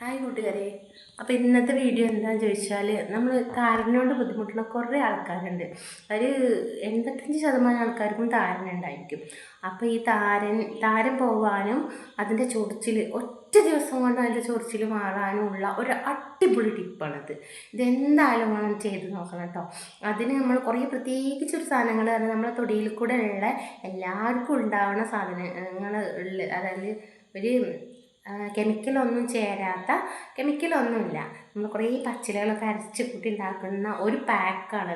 Hi കൂട്ടുകാരെ. അപ്പോൾ ഇന്നത്തെ വീഡിയോ എന്താണെന്ന് ചോദിച്ചാൽ നമ്മൾ താരനോട് ബുദ്ധിമുട്ടുള്ള കുറേ ആൾക്കാരുണ്ട്. ഒരു എൺപത്തഞ്ച് ശതമാനം ആൾക്കാർക്കും താരൻ ഉണ്ടായിരിക്കും. അപ്പോൾ ഈ താരൻ താരൻ പോവാനും അതിന്റെ ചൊറിച്ചിൽ ഒറ്റ ദിവസം കൊണ്ട് അതിന്റെ ചൊറിച്ചിൽ മാറാനുമുള്ള ഒരു അടിപൊളി ടിപ്പാണിത്. ഇതെന്തായാലും വേണം ചെയ്ത് നോക്കണം കേട്ടോ. അതിന് നമ്മൾ കുറേ പ്രത്യേകിച്ച് ഒരു സാധനങ്ങൾ അതായത് നമ്മളെ തൊടിയിൽ കൂടെ ഉള്ള എല്ലാവർക്കും ഉണ്ടാവുന്ന സാധനങ്ങൾ അതായത് ഒരു കെമിക്കലൊന്നും ചേരാത്ത കെമിക്കലൊന്നുമില്ല. നമ്മൾ കുറേ പച്ചിലകളൊക്കെ അരച്ച് കൂട്ടി ഉണ്ടാക്കുന്ന ഒരു പാക്കാണ്.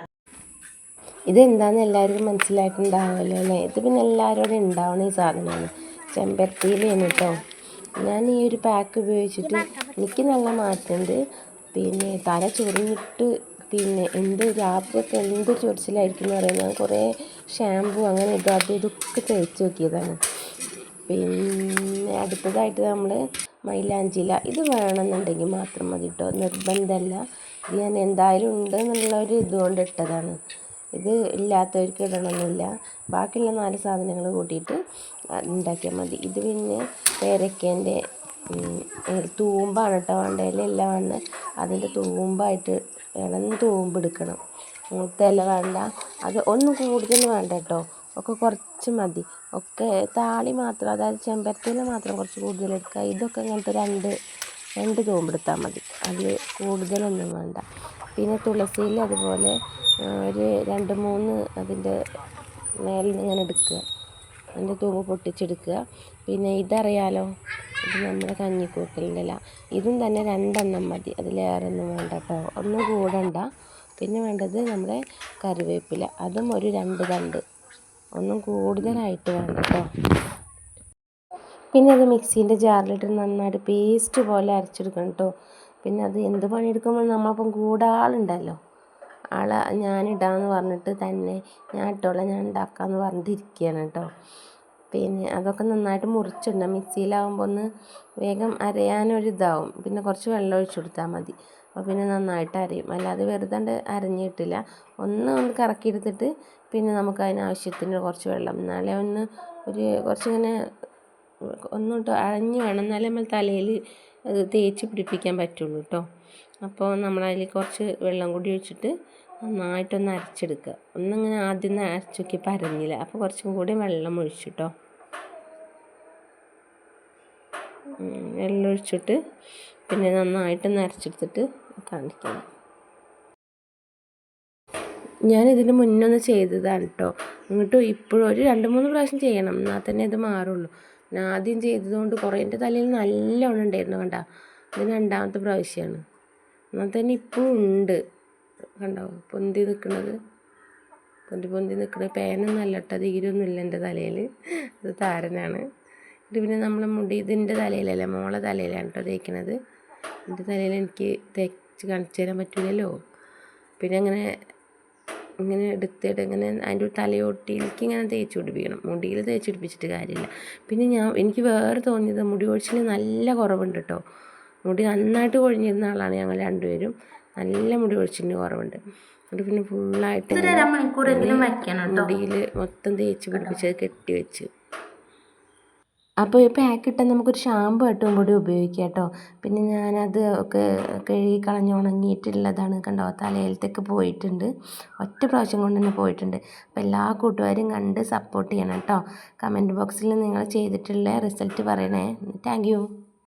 ഇതെന്താണെന്ന് എല്ലാവർക്കും മനസ്സിലായിട്ടുണ്ടാവുമല്ലോ അല്ലേ? ഇത് പിന്നെ എല്ലാവരോടും ഉണ്ടാവണ ഈ സാധനമാണ്. ചെമ്പരത്തിയിലാണ് കേട്ടോ. ഞാൻ ഈ ഒരു പാക്ക് ഉപയോഗിച്ചിട്ട് എനിക്ക് നല്ല മാറ്റമുണ്ട്. പിന്നെ തല ചൊറിഞ്ഞിട്ട് പിന്നെ എന്ത് രാത്രിയൊക്കെ എന്ത് ചൊറിച്ചിലായിരിക്കും എന്ന് പറയുന്നത്. ഞാൻ കുറേ ഷാമ്പു അങ്ങനെ ഇത് അത് ഇതൊക്കെ തേച്ച് നോക്കിയതാണ്. പിന്നെ അടുത്തതായിട്ട് നമ്മൾ മൈലാഞ്ചില. ഇത് വേണമെന്നുണ്ടെങ്കിൽ മാത്രം മതി കേട്ടോ നിർബന്ധമല്ല ഇത് ഞാൻ എന്തായാലും ഉണ്ട് എന്നുള്ള ഒരു ഇതുകൊണ്ട് ഇട്ടതാണ്. ഇത് ഇല്ലാത്തവർക്ക് ഇടണമെന്നില്ല ബാക്കിയുള്ള നാല് സാധനങ്ങൾ കൂട്ടിയിട്ട് ഉണ്ടാക്കിയാൽ മതി. ഇത് പിന്നെ പേരക്കേന്റെ തൂമ്പാണ് കേട്ടോ വേണ്ടതിലെല്ലാം വേണ്ട അതിന്റെ തൂമ്പായിട്ട് വേണം. തൂമ്പ് എടുക്കണം. മൂത്ത ഇല വേണ്ട. അത് ഒന്നും കൂടുതൽ വേണ്ട കേട്ടോ ഒക്കെ കുറച്ച് മതി. ഒക്കെ താളി മാത്രം അതായത് ചെമ്പരത്തിയിൽ മാത്രം കുറച്ച് കൂടുതൽ എടുക്കുക. ഇതൊക്കെ ഇങ്ങനത്തെ രണ്ട് രണ്ട് തൂമ്പെടുത്താൽ മതി. അതിൽ കൂടുതലൊന്നും വേണ്ട. പിന്നെ തുളസിയിൽ അതുപോലെ ഒരു രണ്ട് മൂന്ന് അതിന്റെ മേലിൽ ഇങ്ങനെ എടുക്കുക. അതിന്റെ തൂമ്പ് പൊട്ടിച്ചെടുക്കുക. പിന്നെ ഇതറിയാലോ ഇത് നമ്മുടെ കഞ്ഞിക്കൂക്കലിന്റെ ഇതും തന്നെ രണ്ടെണ്ണം മതി. അതിലേറെ ഒന്നും വേണ്ട കേട്ടോ. ഒന്നും കൂടണ്ട. പിന്നെ വേണ്ടത് നമ്മുടെ കറിവേപ്പില. അതും ഒരു രണ്ട് തണ്ട്. ഒന്നും കൂടുതലായിട്ട് വേണ്ട കേട്ടോ പിന്നെ അത് മിക്സീന്റെ ജാറിലിട്ട് നന്നായിട്ട് പേസ്റ്റ് പോലെ അരച്ചെടുക്കണം കേട്ടോ പിന്നെ അത് എന്ത് പണിയെടുക്കുമ്പോൾ നമ്മളപ്പം കൂടെ ആളുണ്ടല്ലോ. ആളെ ഞാനിടാന്ന് പറഞ്ഞിട്ട് തന്നെ ഞാൻ ഇട്ടോളാം ഞാൻ ഉണ്ടാക്കാമെന്ന് പറഞ്ഞിട്ട് ഇരിക്കുകയാണ് കേട്ടോ പിന്നെ അതൊക്കെ നന്നായിട്ട് മുറിച്ചിടണം. മിക്സിയിലാവുമ്പോൾ ഒന്ന് വേഗം അരയാനൊരിതാവും. പിന്നെ കുറച്ച് വെള്ളം ഒഴിച്ചു കൊടുത്താൽ മതി. അപ്പോൾ പിന്നെ നന്നായിട്ട് അരയും. അല്ലാതെ വെറുതെ അരഞ്ഞിട്ടില്ല. ഒന്ന് ഒന്ന് കറക്കിയെടുത്തിട്ട് പിന്നെ നമുക്ക് അതിനാവശ്യത്തിന് കുറച്ച് വെള്ളം. എന്നാലേ ഒന്ന് ഒരു കുറച്ചിങ്ങനെ ഒന്നിട്ട് അഴഞ്ഞ് വേണം. എന്നാലേ നമ്മൾ തലയിൽ തേച്ച് പിടിപ്പിക്കാൻ പറ്റുള്ളൂ കേട്ടോ അപ്പോൾ നമ്മളതിൽ കുറച്ച് വെള്ളം കൂടി ഒഴിച്ചിട്ട് നന്നായിട്ടൊന്ന് അരച്ചെടുക്കുക. ഒന്നിങ്ങനെ ആദ്യം ഒന്ന് അരച്ച് നോക്കി പരന്നില്ല. അപ്പോൾ കുറച്ചും കൂടി വെള്ളം ഒഴിച്ചിട്ടോ. വെള്ളം ഒഴിച്ചിട്ട് പിന്നെ നന്നായിട്ടൊന്ന് അരച്ചെടുത്തിട്ട് കാണിക്കാം. ഞാൻ ഇതിന് മുന്നൊന്ന് ചെയ്തതാണ് കേട്ടോ എന്നിട്ട് ഇപ്പോഴും ഒരു രണ്ട് മൂന്ന് പ്രാവശ്യം ചെയ്യണം. എന്നാൽ തന്നെ ഇത് മാറുള്ളൂ. ഞാൻ ആദ്യം ചെയ്തതുകൊണ്ട് കുറേ എന്റെ തലയിൽ നല്ലോണം ഉണ്ടായിരുന്നു കണ്ട. ഇത് രണ്ടാമത്തെ പ്രാവശ്യമാണ് എന്നാൽ തന്നെ ഇപ്പോഴും ഉണ്ട്. കണ്ടോ പൊന്തി നിൽക്കുന്നത് പൊന്തി പൊന്തി നിൽക്കുന്നത് പേനൊന്നും അല്ല കേട്ടോ തീരൊന്നുമില്ല എന്റെ തലയിൽ അത് താരനാണ്. ഇത് പിന്നെ നമ്മൾ മുടി ഇതിന്റെ തലയിലല്ല മോളെ തലയിലാണ് കേട്ടോ തേക്കണത്. എന്റെ തലയിൽ എനിക്ക് തേച്ച് കാണിച്ചു തരാൻ പറ്റില്ലല്ലോ പിന്നെ അങ്ങനെ ഇങ്ങനെ എടുത്തിട്ട് ഇങ്ങനെ അതിന്റെ തലയോട്ടിയിലേക്ക് ഇങ്ങനെ തേച്ച് പിടിപ്പിക്കണം. മുടിയിൽ തേച്ച് പിടിപ്പിച്ചിട്ട് കാര്യമില്ല. പിന്നെ ഞാൻ എനിക്ക് വേറെ തോന്നിയത് മുടി ഒഴിച്ചിൽ നല്ല കുറവുണ്ട് കേട്ടോ. മുടി നന്നായിട്ട് കൊഴിഞ്ഞിരുന്ന ആളാണ് ഞങ്ങൾ രണ്ടുപേരും. നല്ല മുടി കൊഴിച്ചിലിന് കുറവുണ്ട്. എന്നിട്ട് പിന്നെ ഫുള്ളായിട്ട് മുടിയിൽ മൊത്തം തേച്ച് പിടിപ്പിച്ച് കെട്ടി വെച്ച്. അപ്പോൾ ഈ പാക്ക് ഇട്ടാൽ നമുക്കൊരു ഷാമ്പു ആയിട്ടും കൂടി ഉപയോഗിക്കാം കേട്ടോ. പിന്നെ ഞാനത് ഒക്കെ കഴുകി കളഞ്ഞ് ഉണങ്ങിയിട്ടുള്ളതാണ് കണ്ടോ? തലയിലത്തേക്ക് പോയിട്ടുണ്ട്. ഒറ്റ പ്രാവശ്യം കൊണ്ട് തന്നെ പോയിട്ടുണ്ട്. അപ്പോൾ എല്ലാ കൂട്ടുകാരും കണ്ട് സപ്പോർട്ട് ചെയ്യണം കേട്ടോ. കമന്റ് ബോക്സിൽ നിങ്ങൾ ചെയ്തിട്ടുള്ള റിസൾട്ട് പറയണേ. താങ്ക്